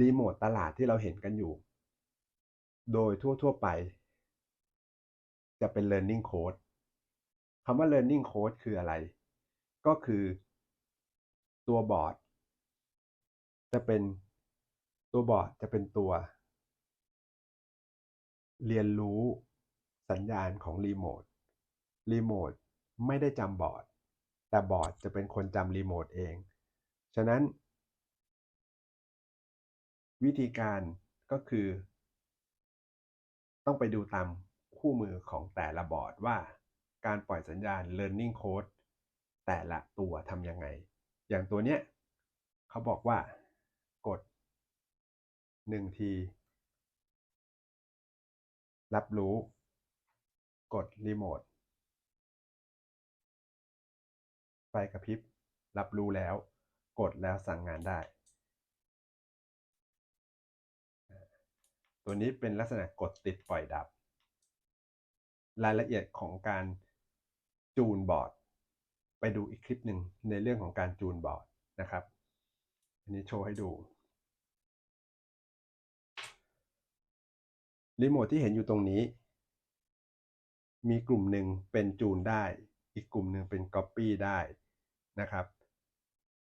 รีโมทตลาดที่เราเห็นกันอยู่ โดยทั่ว ๆ ไป จะเป็น learning code คำว่า learning code คืออะไร ก็คือตัวบอร์ด จะเป็นตัวบอร์ดจะเป็นตัว เรียนรู้สัญญาณของรีโมท รีโมทไม่ได้จำบอร์ด แต่บอร์ดจะเป็นคนจำรีโมทเอง ฉะนั้น วิธีการก็คือ ต้องไปดูตามคู่มือของแต่ละบอร์ดว่า การปล่อยสัญญาณ learning code แต่ละตัวทำยังไง อย่างตัวเนี้ยเขาบอกว่ากด 1 ที รับรู้ กดรีโมทไฟกระพริบรับรู้แล้ว กดแล้วสั่งงานได้ ตัวนี้เป็นลักษณะกดติดปล่อยดับ รายละเอียดของการจูนบอร์ด ไปดูอีกคลิปหนึ่งในเรื่องของการจูนบอร์ดนะครับ อันนี้โชว์ให้ดูรีโมทที่เห็นอยู่ตรงนี้ มีกลุ่มหนึ่งเป็นจูนได้ อีกกลุ่มหนึ่งเป็น Copy ได้นะครับ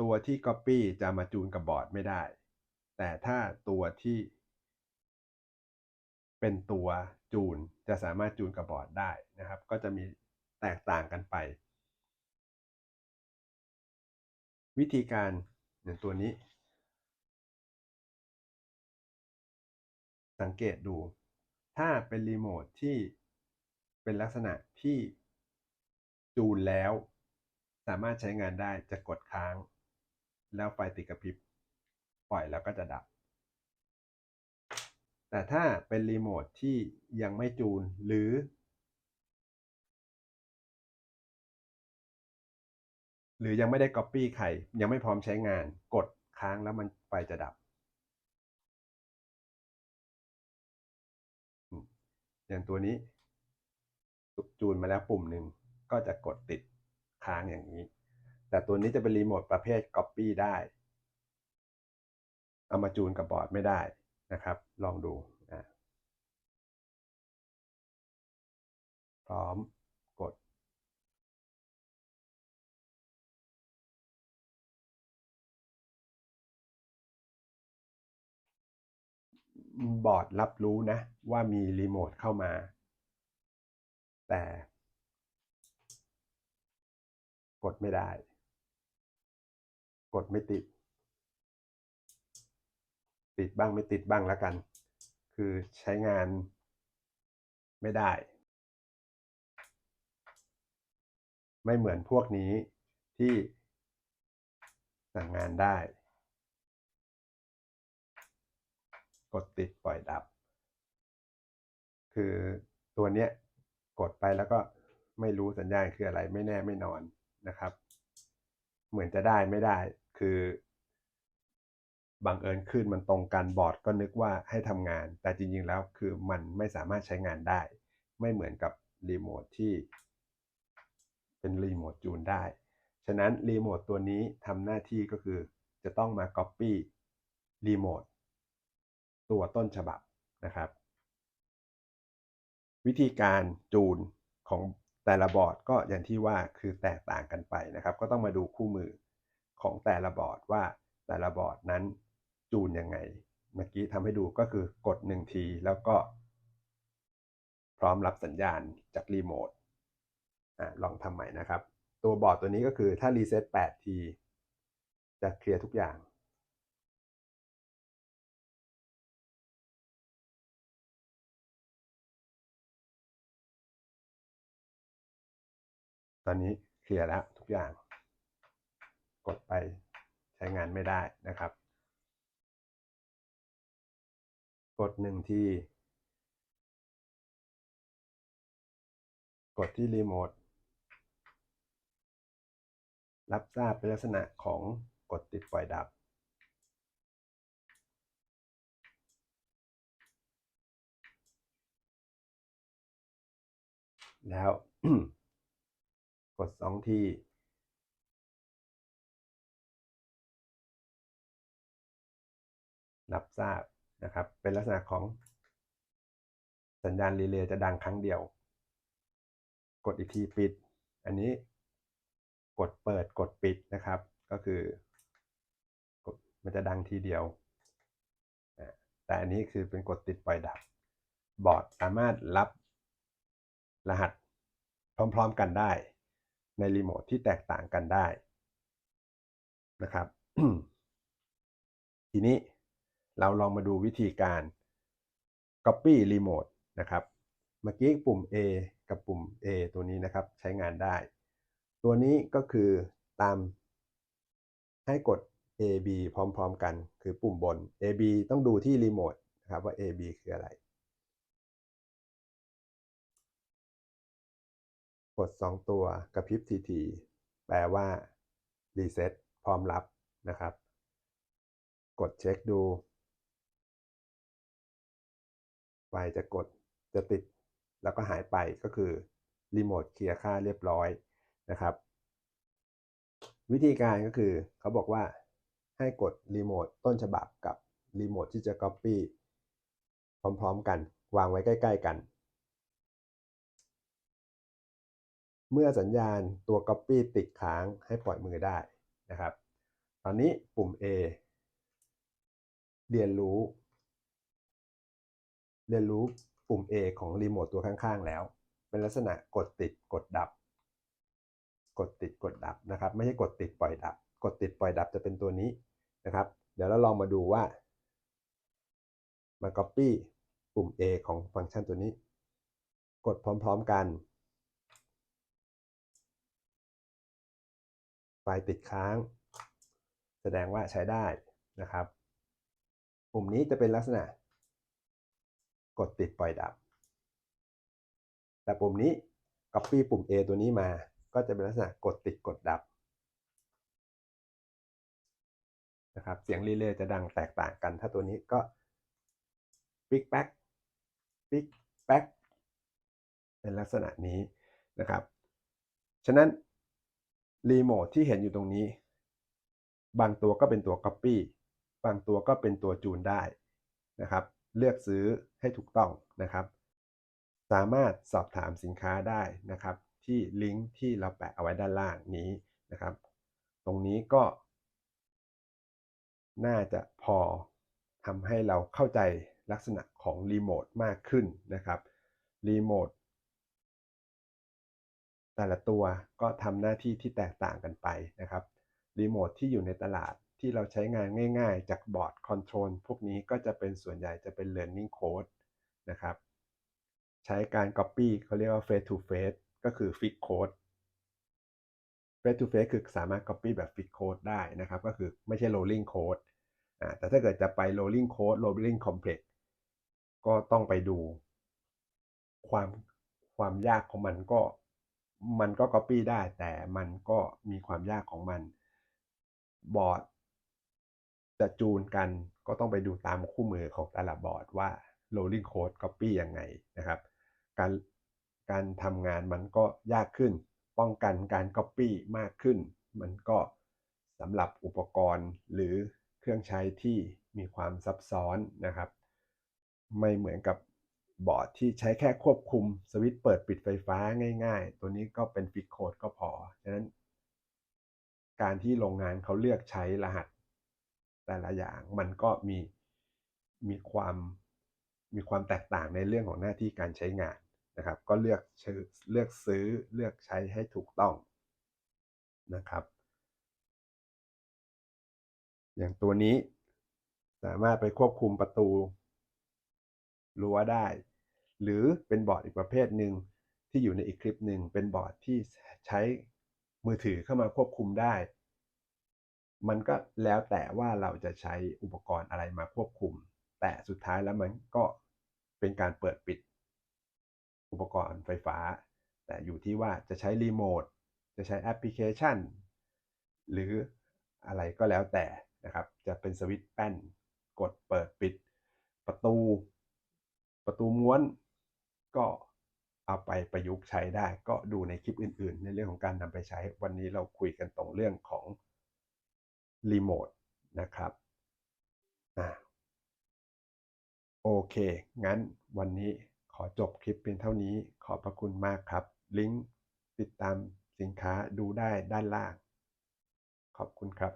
ตัวที่ Copy จะมาจูนกับบอร์ดไม่ได้ แต่ถ้าตัวที่ เป็นตัวจูนจะสามารถจูนกับบอร์ดได้นะครับ ก็จะมีแตกต่างกันไป วิธีการอย่างตัวนี้ สังเกตดู ถ้าเป็นรีโมทที่เป็นลักษณะที่จูนแล้ว สามารถใช้งานได้จะกดค้าง แล้วไฟติดกระพริบ ปล่อยแล้วก็จะดับ แต่ถ้าเป็นรีโมทที่ยังไม่จูนหรือ หรือยังไม่ได้ Copy ใครยังไม่พร้อมใช้งาน กดค้างแล้วมันไฟจะดับ อย่างตัวนี้ จูนมาแล้วปุ่มหนึ่งก็จะกดติดค้างอย่างนี้ แต่ตัวนี้จะเป็นรีโมทประเภท Copy ได้ เอามาจูนกับบอร์ดไม่ได้ นะครับ ลองดูพร้อมกด บอร์ดรับรู้นะ ว่ามีรีโมทเข้ามา แต่กดไม่ได้ กดไม่ติด ติดบ้างไม่ติดบ้างแล้วกัน คือใช้งานไม่ได้ ไม่เหมือนพวกนี้ที่สั่งงานได้ กดติดปล่อยดับ คือตัวเนี้ยกดไปแล้วก็ไม่รู้สัญญาณคืออะไรไม่แน่ไม่นอนนะครับ เหมือนจะได้ไม่ได้คือ บังเอิญขึ้นมันตรงกันบอร์ดก็นึกว่าให้ทำงาน แต่จริงๆแล้วคือมันไม่สามารถใช้งานได้ ไม่เหมือนกับรีโมทที่เป็นรีโมทจูนได้ ฉะนั้นรีโมทตัวนี้ทำหน้าที่ก็คือจะต้องมา Copy รีโมทตัวต้นฉบับนะครับ วิธีการจูนของแต่ละบอร์ดก็อย่างที่ว่าคือแตกต่างกันไปนะครับ ก็ต้องมาดูคู่มือของแต่ละบอร์ดว่าแต่ละบอร์ดนั้น จูนยังไง เมื่อกี้ทำให้ดูก็คือกด 1 ทีแล้วก็ พร้อมรับสัญญาณจากรีโมทอลองทำใหม่นะครับ ตัวบอร์ดตัวนี้ก็คือถ้ารีเซ็ต8ทีจะเคลียร์ทุกอย่างตอนนี้เคลียร์แล้วทุกอย่าง กดไปใช้งานไม่ได้นะครับ กดหนึ่งที กดที่รีโมท รับทราบเป็นลักษณะของกดติดปล่อยดับ แล้วกดสองทีรับทราบ นะครับ เป็นลักษณะของสัญญาณรีเลย์จะดังครั้งเดียว กดอีกทีปิด อันนี้กดเปิดกดปิดนะครับ ก็คือกดมันจะดังทีเดียว แต่อันนี้คือเป็นกดติดปล่อยดับ บอร์ดสามารถรับรหัสพร้อมๆกันได้ ในรีโมทที่แตกต่างกันได้นะครับ ทีนี้ เราลองมาดูวิธีการ Copy Remote นะครับ เมื่อกี้ปุ่ม A กับปุ่ม A ตัวนี้นะครับใช้งานได้ ตัวนี้ก็คือตาม ให้กด A B พร้อมๆกัน คือปุ่มบน A B ต้องดูที่รีโมทนะครับว่า A B คืออะไร กด 2 ตัวกระพริบทีทีแปลว่า Reset พร้อมรับนะครับ กดเช็คดู ไฟจะกดจะติด แล้วก็หายไปก็คือรีโมทเคลียร์ค่าเรียบร้อยนะครับ วิธีการก็คือเขาบอกว่าให้กดรีโมทต้นฉบับกับรีโมทที่จะ Copy พร้อมๆกัน วางไว้ใกล้ ๆ กัน เมื่อสัญญาณตัว Copy ติดค้างให้ปล่อยมือได้นะครับ ตอนนี้ปุ่ม A เรียนรู้ เรียนรู้ปุ่ม A ของรีโมทตัวข้างๆแล้ว เป็นลักษณะกดติดกดดับ กดติดกดดับนะครับ ไม่ใช่กดติดปล่อยดับ กดติดปล่อยดับจะเป็นตัวนี้นะครับ เดี๋ยวเราลองมาดูว่า มา Copy ปุ่ม A ของฟังก์ชันตัวนี้ กดพร้อมๆกัน ไฟติดค้าง แสดงว่าใช้ได้นะครับ ปุ่มนี้จะเป็นลักษณะ กดติดปล่อยดับ แต่ปุ่มนี้ Copy ปุ่ม A ตัวนี้มา ก็จะเป็นลักษณะกดติดกดดับนะครับ เสียงรีเลย์จะดังแตกต่างกัน ถ้าตัวนี้ก็ปิ๊กแป๊กปิ๊กแป๊กเป็นลักษณะนี้นะครับ ฉะนั้นรีโมทที่เห็นอยู่ตรงนี้ บางตัวก็เป็นตัว Copy บางตัวก็เป็นตัวจูนได้นะครับ เลือกซื้อให้ถูกต้องนะครับ สามารถสอบถามสินค้าได้นะครับ ที่ลิงก์ที่เราแปะเอาไว้ด้านล่างนี้นะครับ ตรงนี้ก็ น่าจะพอทำให้เราเข้าใจลักษณะของรีโมทมากขึ้นนะครับรีโมทแต่ละตัวก็ทำหน้าที่ที่แตกต่างกันไปนะครับรีโมทที่อยู่ในตลาด ที่เราใช้งานง่าย ๆ จากบอร์ดคอนโทรลพวกนี้ก็จะเป็นส่วนใหญ่จะเป็น Learning Code นะครับ ใช้การ Copy เขาเรียกว่า Face to Face ก็คือ Fix Code Face to Face คือสามารถ Copy แบบ Fix Code ได้นะครับ ก็คือไม่ใช่ Rolling Code อ่าแต่ถ้าเกิดจะไป Rolling Code Rolling Complex ก็ต้องไปดู ความความยากของมันก็มันก็ Copy ได้แต่มันก็มีความยากของมันบอร์ด จะจูนกันก็ต้องไปดูตามคู่มือของแต่ละบอร์ดว่า rolling code copy ยังไงนะครับ การการทำงานมันก็ยากขึ้น ป้องกันการ copy มากขึ้น มันก็สำหรับอุปกรณ์หรือเครื่องใช้ที่มีความซับซ้อนนะครับ ไม่เหมือนกับบอร์ดที่ใช้แค่ควบคุมสวิตช์เปิดปิดไฟฟ้าง่ายๆ ตัวนี้ก็เป็นฟิกโคดก็พอ ฉะนั้น การที่โรงงานเขาเลือกใช้รหัส แต่ละอย่างมันก็มีมีความมีความแตกต่างในเรื่องของหน้าที่การใช้งานนะครับ ก็เลือกเลือกซื้อเลือกใช้ให้ถูกต้องนะครับ อย่างตัวนี้สามารถไปควบคุมประตูรั้วได้ หรือเป็นบอร์ดอีกประเภทหนึ่งที่อยู่ในอีกคลิปหนึ่งเป็นบอร์ดที่ใช้มือถือเข้ามาควบคุมได้ มันก็แล้วแต่ว่าเราจะใช้อุปกรณ์อะไรมาควบคุม แต่สุดท้ายแล้วมันก็เป็นการเปิดปิด อุปกรณ์ไฟฟ้า แต่อยู่ที่ว่าจะใช้รีโมทจะใช้แอปพลิเคชัน หรืออะไรก็แล้วแต่นะครับ จะเป็นสวิตช์แป้น กดเปิดปิด ประตู ประตูม้วน ก็เอาไปประยุกต์ใช้ได้ ก็ดูในคลิปอื่น ๆ ในเรื่องของการนำไปใช้ วันนี้เราคุยกันตรงเรื่องของ รีโมทนะครับโอเค งั้นวันนี้ขอจบคลิปเพียงเท่านี้ ขอบพระคุณมากครับ ลิงก์ติดตามสินค้าดูได้ด้านล่าง ขอบคุณครับ